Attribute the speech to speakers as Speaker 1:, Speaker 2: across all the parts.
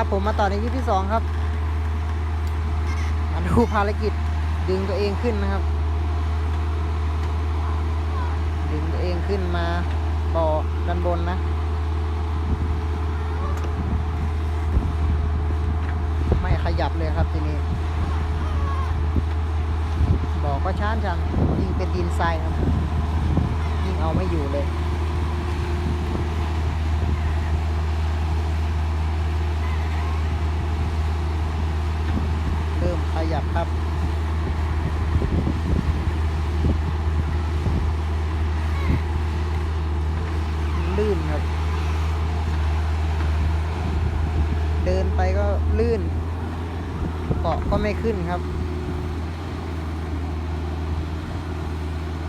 Speaker 1: ครับผมมาต่อในคลิปที่สองครับ มาดูภารกิจดึงตัวเองขึ้นนะครับ ดึงตัวเองขึ้นมาบ่อด้านบนนะไม่ขยับเลยครับทีนี้บ่อก็ช้านจังยิ่งเป็นดินทรายครับยิ่งเอาไม่อยู่เลย เริ่มขยับครับ ลื่ นครับ เดินไปก็ลื่นเกาะก็ไม่ขึ้นครับ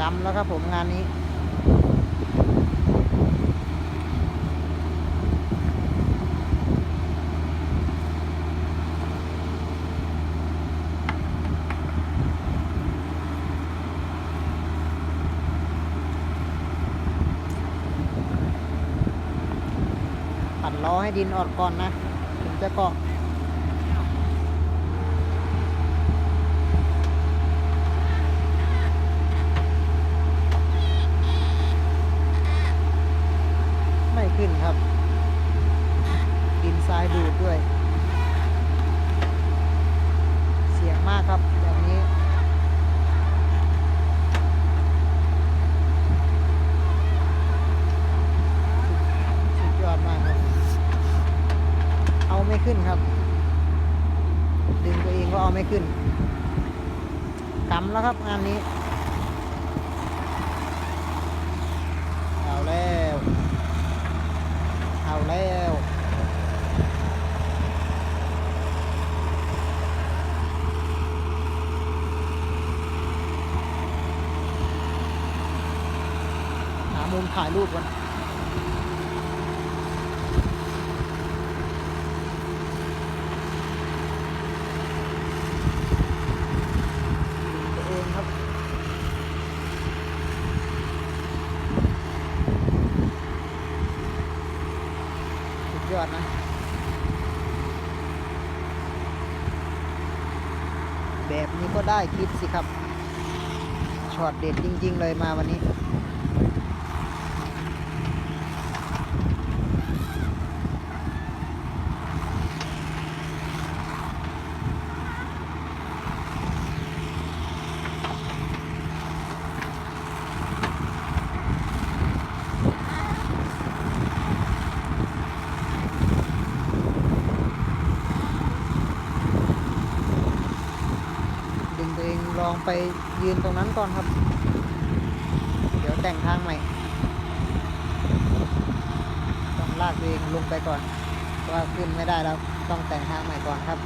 Speaker 1: กำแล้วครับผมงานนี้ ปั่นล้อให้ดินออกก่อนนะถึงจะเกาะไม่ขึ้นครับ ดินทรายดูดด้วย เสียงมากครับแบบนี้ สุดยอดมากครับ เอา ไม่ขึ้นครับ ดึงตัวเองก็เอาไม่ขึ้นกำแล้วครับงานนี้ เอาแล้ว เอาแล้วหามุมถ่ายรูปกัน ตัวเองครับ สุด ยอดนะแบบนี้ก็ได้คิดสิครับช็อตเด็ดจริง ๆ เลยมาวันนี้ ดึงตัวเองลอง ไปยืนตรงนั้นก่อนครับ เดี๋ยวแต่งทางใหม่ต้องลากตัวเองลงไปก่อนเพราะว่าขึ้นไม่ได้แล้วต้องแต่งทางใหม่ก่อนครับ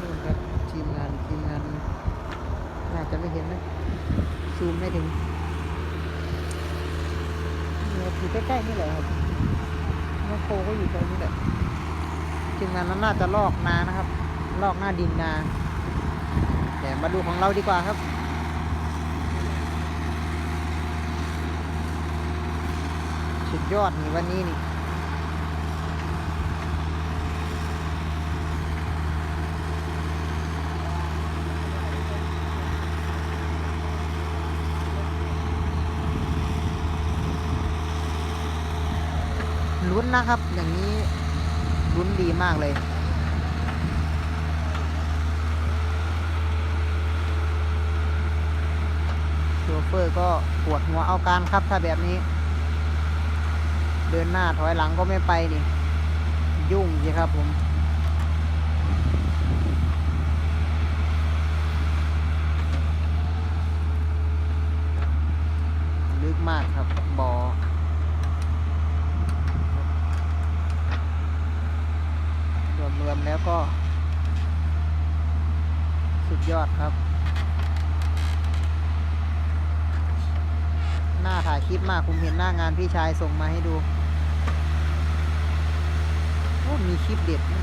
Speaker 1: นู่นครับทีมงานทีมงานน่าจะไม่เห็นนะ ซูม ไม่ถึงอยู่ใกล้ๆนี่แหละครับน้องโคก็อยู่ตรงนี้แหละจึงนนั้นน่าจะลอกนานะครับ ลอกหน้าดินนาแต่มาดูของเราดีกว่าครับสุดยอดนี่วันนี้นี่ ลุ้นนะครับ อย่างนี้ลุ้นดีมากเลย โชเฟอร์ก็ปวดหัวเอาการครับถ้าแบบนี้ เดินหน้าถอยหลังก็ไม่ไปนี่ ยุ่งสิครับผม ลึกมากครับบ่อ รวมๆแล้วก็ สุดยอดครับ หน้าถ่ายคลิปมากผมเห็นหน้างานพี่ชายส่งมาให้ดูโอ้มีคลิปเด็ดนะ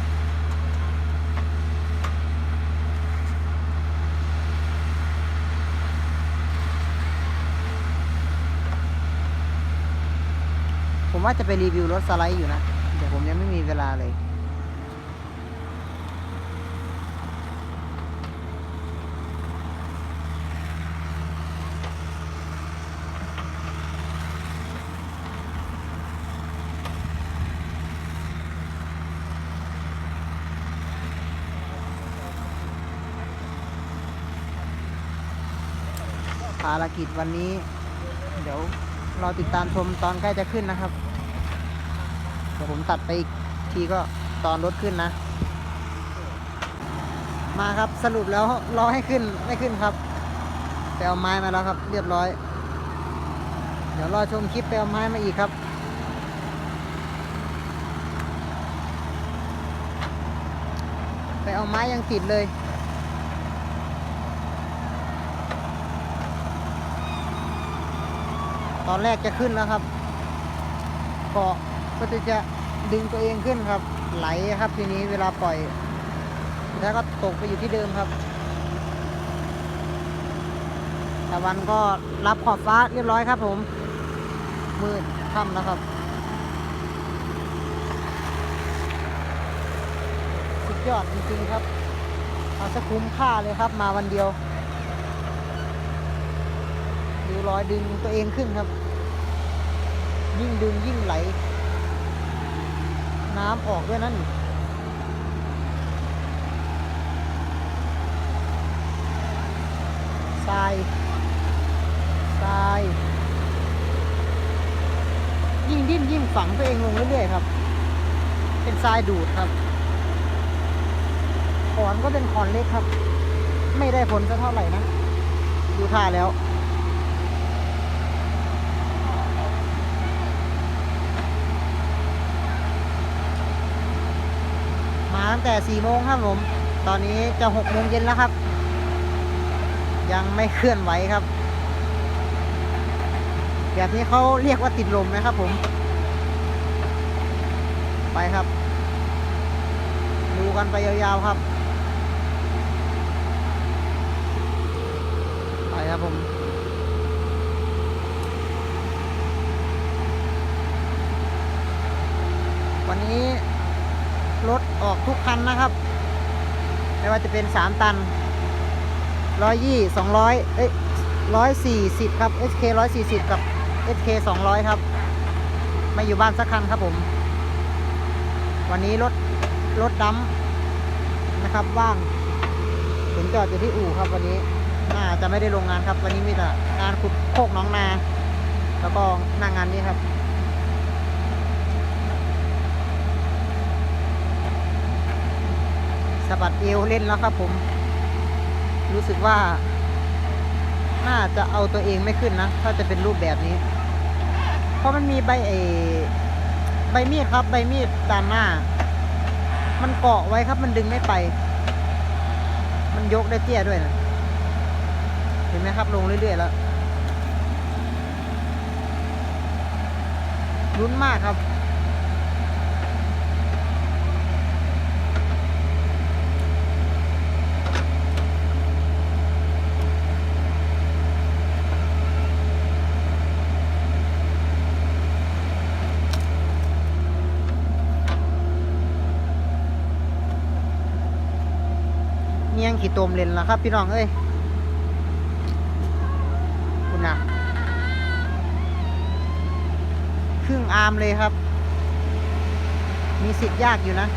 Speaker 1: ผมว่าจะไปรีวิวรถสไลด์อยู่นะ แต่ผมยังไม่มีเวลาเลย ภารกิจวันนี้ เดี๋ยวเราติดตามชมตอนใกล้จะขึ้นนะครับ เดี๋ยวผมตัดไปอีกทีก็ตอนรถขึ้นนะ มาครับสรุปแล้วรอให้ขึ้นไม่ขึ้นครับไปเอาไม้มาแล้วครับ เรียบร้อย เดี๋ยวรอชมคลิปไปเอาไม้มาอีกครับไปเอาไม้ยังติดเลย อนแรกจะขึ้นแล้วครับเกาะก็จะจะดึงตัวเองขึ้นครับ ไหลครับทีนี้เวลาปล่อย แล้วก็ตกไปอยู่ที่เดิมครับตะวันก็รับขอบฟ้าเรียบร้อยครับผม มืดค่ำแล้วครับ สุดยอดจริงๆครับ เอาสะคุ้มค่าเลยครับมาวันเดียว รอยดึงตัวเองขึ้นครับ ยิ่งดึงยิ่งไหล น้ำออกด้วยนั่นทรายทราย ยิ่งดิ้นยิ่งฝังตัวเองลงเรื่อยๆครับ เป็นทรายดูดครับขอนก็เป็นขอนเล็กครับ ไม่ได้ผลสักเท่าไหร่นะ ดูท่าแล้ว ตั้งแต่4โมงครับผม ตอนนี้จะ6โมงเย็นแล้วครับ ยังไม่เคลื่อนไหวครับ แบบนี้เขาเรียกว่าติดลมนะครับผม ไปครับ ดูกันไปยาวๆครับ ไปครับผมวันนี้ รถออกทุกคันนะครับ ไม่ว่าจะเป็น 3 ตัน120 200เอ้ย140ครับ SK 140กับ SK 200ครับ ไม่อยู่บ้านสักคันครับผม วันนี้รถรถดำนะครับว่างผมจอดอยู่ที่อู่ครับวันนี้ น่าจะไม่ได้ลงงานครับ วันนี้มีแต่งานขุดโคกน้องนา แล้วก็หน้างงานนี้ครับ สะบัดเอวเล่นแล้วครับผม รู้สึกว่า น่าจะเอาตัวเองไม่ขึ้นนะ ถ้าจะเป็นรูปแบบนี้ เพราะมันมีใบเอใบมีดครับ ใบมีดด้านหน้า มันเกาะไว้ครับ มันดึงไม่ไป มันยกได้เตี้ยด้วยนะเห็นไหมครับ ลงเรื่อยๆแล้วลุ้นมากครับ ขี่ตมเลนแล้วครับ พี่น้องเอ้ยคุณนะครึ่งอาร์มเลยครับ มีสิทธิ์ยากอยู่นะ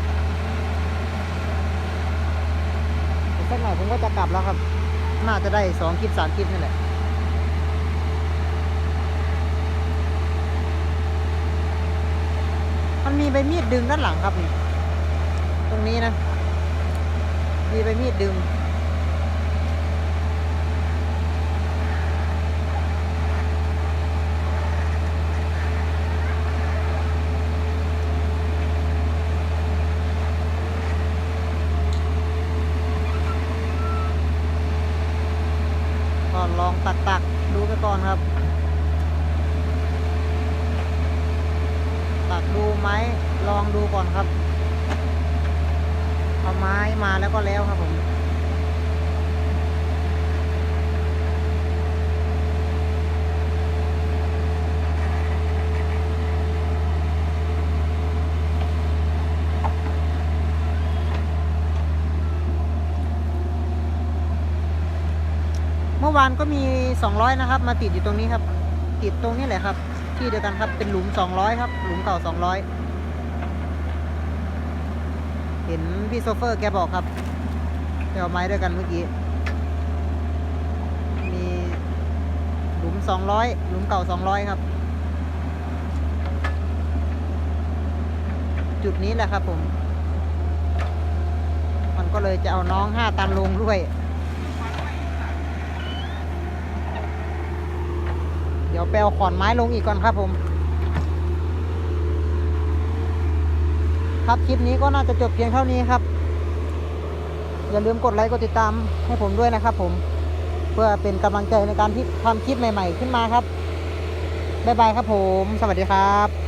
Speaker 1: สักหน่อยผมก็จะกลับแล้วครับ น่าจะได้สองคลิปสามคลิปนี่แหละมันมีใบมีดดึงด้านหลังครับนี่ ตรงนี้นะ มีใบมีดดึง อลองตักตักดูไปก่อนครับ ตักดูไหมลองดูก่อนครับเอาไม้มาแล้วก็แล้วครับผม วานก็มี 200 นะครับ มาติดอยู่ตรงนี้ครับ ติดตรงนี้แหละครับ ที่เดียวกันครับ เป็นหลุม 200 ครับ หลุมเก่า 200 เห็นพี่โซเฟอร์แกบอกครับไปเอาไม้ด้วยกันเมื่อกี้ มีหลุม 200 หลุมเก่า 200 ครับ จุดนี้แหละครับผม มันก็เลยจะเอาน้อง 5 ตันลงด้วย ดี๋ยวไปเอาขอนไม้ลงอีกก่อนครับผม ครับคลิปนี้ก็น่าจะจบเพียงเท่านี้ครับ อย่าลืมกดไลค์กดติดตามให้ผมด้วยนะครับผม เพื่อเป็นกำลังใจในการที่ทำคลิปใหม่ ๆ ขึ้นมาครับบ๊ายบายครับผม สวัสดีครับ